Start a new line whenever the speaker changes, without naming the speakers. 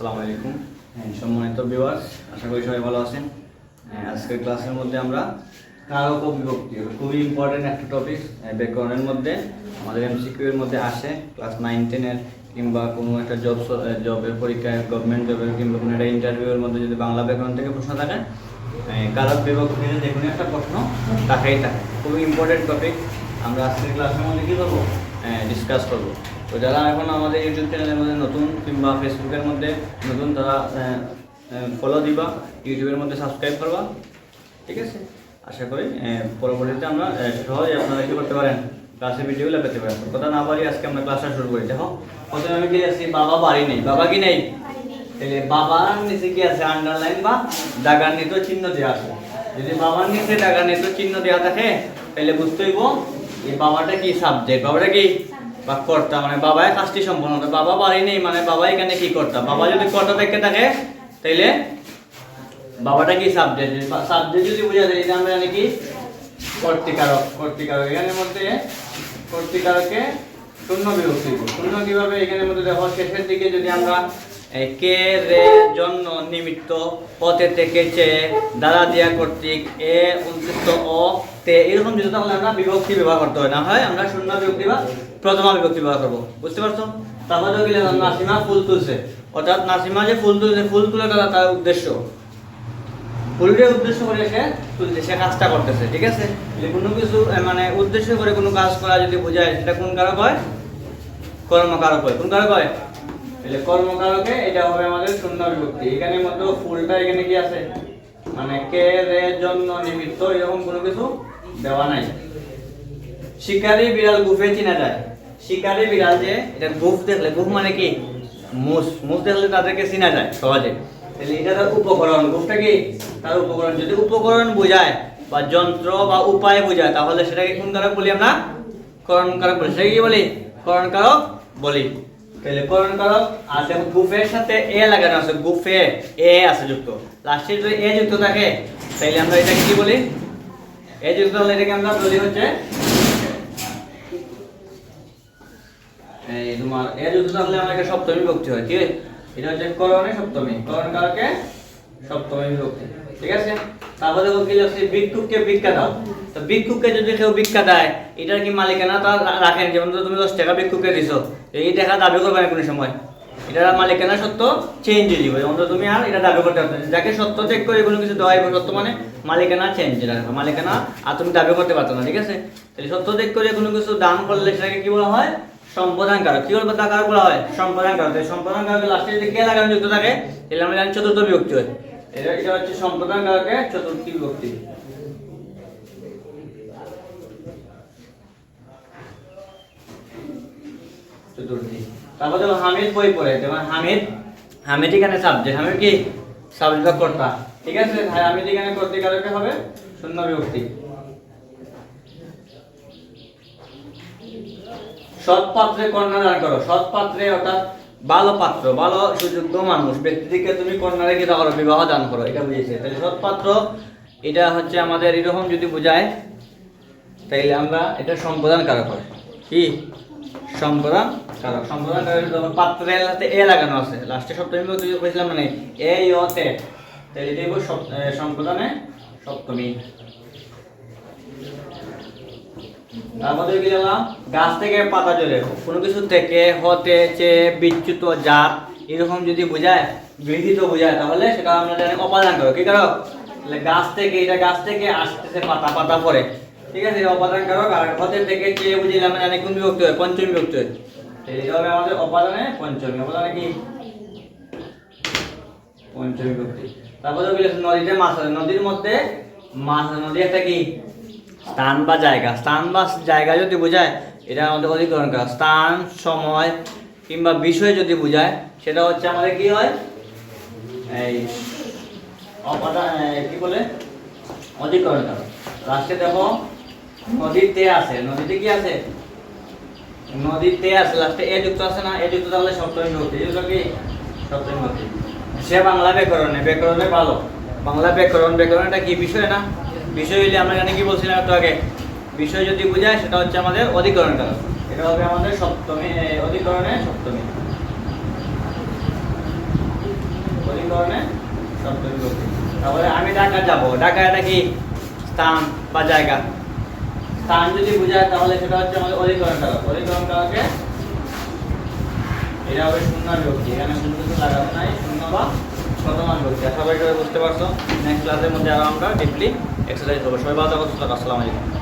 আসসালামু আলাইকুম। হ্যাঁ, সম্মানিত ভিউয়ার্স আশা করি সবাই ভালো আছেন। হ্যাঁ, আজকের ক্লাসের মধ্যে আমরা কারক বিভক্তি খুবই ইম্পর্টেন্ট একটা টপিক ব্যাকরণের মধ্যে আমাদের এমসিকিউ এর মধ্যে আসে। ক্লাস নাইন টেনের কিংবা কোনো একটা জব জবের পরীক্ষায় গভর্নমেন্ট জবের কিংবা কোনো একটা ইন্টারভিউয়ের মধ্যে যদি বাংলা ব্যাকরণ থেকে প্রশ্ন থাকে হ্যাঁ, কারক বিভক্তি যে কোনো একটা প্রশ্ন তাকেই থাকে। খুবই ইম্পর্টেন্ট টপিক আমরা আজকের ক্লাসের মধ্যে কী করব ডিসকাস করব। তো যারা এখন আমাদের ইউটিউব চ্যানেলের মধ্যে নতুন কিংবা ফেসবুকের মধ্যে নতুন, তারা ফলো দিবা ইউটিউবের মধ্যে সাবস্ক্রাইব করবা, ঠিক আছে? আশা করি পরবর্তীতে আমরা সহজে আপনারা কী করতে পারেন? ক্লাসের ভিডিওগুলো পেতে পারেন। কথা না পারি আজকে আমরা ক্লাসটা শুরু করি। দেখো, প্রথমে আমি কি আছি? বাবা বাড়ি নেই। বাবা কি নেই? তাহলে বাবার নিচে কি আছে? আন্ডারলাইন বা দাগার নিত চিহ্ন দেওয়া আছে। যদি বাবার নিচে দাগার নিত চিহ্ন দেওয়া থাকে, তাহলে বুঝতেই এই বাবাটা কি সাবজেক্ট বাবাটা কি? বা কর্তা মানে বাবাই কাজটি সম্পন্ন করে বাবা বাড়ি নেই মানে বাবা এখানে কি কর্তা? বাবা যদি কর্তা থেকে থাকে তাইলে বাবাটা কি সাবজেক্ট সাবজেক্ট যদি বোঝা যায় এটা আমরা জানি কি? কর্তিকারক কর্তিকারক। এখানের মধ্যে কর্তিকারকে শূন্য বিভক্তি। শূন্য কীভাবে? এখানের মধ্যে দেখো শেষের দিকে যদি আমরা কে জন্য নিমিত্ত পথে থেকে চে দ্বারা দিয়া কর্তৃক এ উদ্দেশ্য অ তে। এরকম যদি তাহলে আমরা বিভক্তি ব্যবহার করতে হয়, না হয় আমরা শূন্য বিভক্তি বা প্রথমা বিভক্তি ব্যবহার করব। বুঝতে পারছ? তারপরে গেলে নাসিমা ফুল তুলছে। অর্থাৎ নাসিমা যে ফুল তুলছে, ফুল তুলে তারা উদ্দেশ্য। ফুলকে উদ্দেশ্য করে সে তুলছে, সে কাজটা করতেছে, ঠিক আছে? কোনো কিছু মানে উদ্দেশ্য করে কোনো কাজ করা যদি বোঝায়, সেটা কোন কারক হয়? কর্মকারক হয়। কোন কারক হয়? তাহলে কর্মকারকে এটা হবে আমাদের শূন্য বিভক্তি এখানে মধ্যে ফুলটা এখানে কি আছে? মানে কে, রে জন্য নিমিত্ত এরকম কোনো কিছু দেওয়া নাই। শিকারি বিড়াল গুফে চিনা যায়। বিড়াল যে, এটা গুফ দেখলে, গুফ মানে কি? মুস মুস দেখলে তাদেরকে চিনা যায়, সহজে। তাহলে এটা তার উপকরণ। গুফটা কি? তার উপকরণ। যদি উপকরণ বোঝায় বা যন্ত্র বা উপায় বোঝায়, তাহলে সেটাকে কোন কারক বলি আমরা? করণ কারক বলি। সেটাকে কি বলি? করণ কারক বলি। তাহলে করণ করো। আর দেখো গুফের সাথে এ লাগানো আছে গুফে এ আছে যুক্ত। লাস্টে যদি এ যুক্ত থাকে, তাহলে আমরা এটাকে কি বলি? এ যুক্ত হলে এটাকে আমরা বলি হচ্ছে, এই তোমার এ যুক্ত থাকলে আমাকে সপ্তমী ভক্তি হয় ঠিক আছে এটা হচ্ছে করণে সপ্তমী। করণ কারকে সপ্তমী বিভক্তি ঠিক আছে? তারপরে কি আছে ভিক্ষুককে ভিক্ষা দাও। তো ভিক্ষুককে যদি কেউ ভিক্ষা দেয়, এটার কি মালিকানা তা রাখেন? যেমন তুমি দশ টাকা ভিক্ষুককে দিছো এই টাকা দাবি করবে না কোনো সময়। এটার মালিকানা সত্য চেঞ্জ হয়ে যাবে। যেমন তুমি আর এটা দাবি করতে পারছ না। যাকে সত্য চেক করে কোনো কিছু দেওয়া সত্য মানে মালিকানা চেঞ্জ মালিকানা আর তুমি দাবি করতে পারতো না, ঠিক আছে? তাহলে সত্য চেক করে কোনো কিছু দান করলে সেটাকে কি বলা হয়? সম্প্রদান কারক কি বলব তা কারক বলা হয়? সম্প্রদান কারক সম্প্রদান কারকের লাস্টে যদি কে লাগানো যুক্ত থাকে, তাহলে আমরা জানি চতুর্থ বিভক্তি হয়। এটা হচ্ছে সম্প্রদান কারকের চতুর্থ বিভক্তি চতুর্থী। হামিদ এখানে সাবজেক্ট হামিদ কি? সাবজেক্ট কর্তা। ঠিক আছে হামিদ এখানে কর্তিকারকে হবে শূন্য বিভক্তি। সৎ পাত্রে কন্যা দান করো সৎ পাত্রে অর্থাৎ ভালো পাত্র, ভালো সুযোগ্য মানুষ, ব্যক্তিকে তুমি কন্যা রেখে করো, বিবাহ দান করো, এটা বুঝেছে তাহলে সৎ পাত্র, এটা হচ্ছে আমাদের এরকম যদি বোঝায়, তাইলে আমরা এটা সম্প্রদান কারক হয়। কি? সম্প্রদান কারক সম্প্রদান কারক পাত্রের হাতে এ লাগানো আছে। লাস্টে সপ্তমী বলেছিলাম মানে এ ইয় তে। তাহলে এটাই সম্প্রদানে সপ্তমী। তারপরে কি গেলাম গাছ থেকে পাতা ঝরে কোনো কিছু থেকে হতে চেয়ে বিচ্যুত, জাত, এরকম যদি বোঝায়, গৃহীত বোঝায়, তাহলে সেটা আমরা জানি অপাদান করো কি করো? তাহলে গাছ থেকে, এটা গাছ থেকে আসতেছে পাতা পাতা পরে। ঠিক আছে অপাদান করো আর হতে থেকে চেয়ে বুঝিলে আমরা জানি কোন বিভক্তি হয়? পঞ্চমী বিভক্তি হয়। এটা হবে আমাদের অপাদানে পঞ্চমী অপাদানে কি? পঞ্চমী বিভক্তি। তারপরে নদীতে মাছ আছে। নদীর মধ্যে মাছ। নদী একটা কি? স্থান বা জায়গা। স্থান বা জায়গা যদি বোঝায়, এটা আমাদের অধিকরণ করা। স্থান, সময় কিংবা বিষয় যদি বোঝায়, সেটা হচ্ছে আমাদের কি হয়? এই কি বলে? অধিকরণ করা। লাস্টে দেখো, নদীতে আছে। নদীতে কি আছে? নদীতে আছে। লাস্টে এ যুক্ত আছে না? এ যুক্ত তাহলে সপ্তমী বিভক্তি এগুলো কি? সপ্তমী নদী সে বাংলা ব্যাকরণে। ব্যাকরণে ভালো। বাংলা ব্যাকরণ ব্যাকরণটা কি বিষয় না? বিষয় হইলে আমরা জানি কি বলছিলাম একটু আগে? বিষয় যদি বোঝায়, সেটা হচ্ছে আমাদের অধিকরণ কারক এটা হবে আমাদের সপ্তমী অধিকরণে সপ্তমী। অধিকরণে সপ্তমী তারপরে আমি ঢাকা যাব। ঢাকা এটা কি? স্থান বা জায়গা। স্থান যদি বোঝায়, তাহলে সেটা হচ্ছে আমাদের অধিকরণ কারক অধিকরণ এটা হবে শূন্য বিভক্তি এখানে শূন্য কিছু লাগাতে নাই, শূন্য বা শতমান বুঝতে পারছ। নেক্সট ক্লাসের মধ্যে আরও আমরা ডিপলি এক্সারসাইজ করব। সবাই ভালো থাকো। আসসালামু আলাইকুম।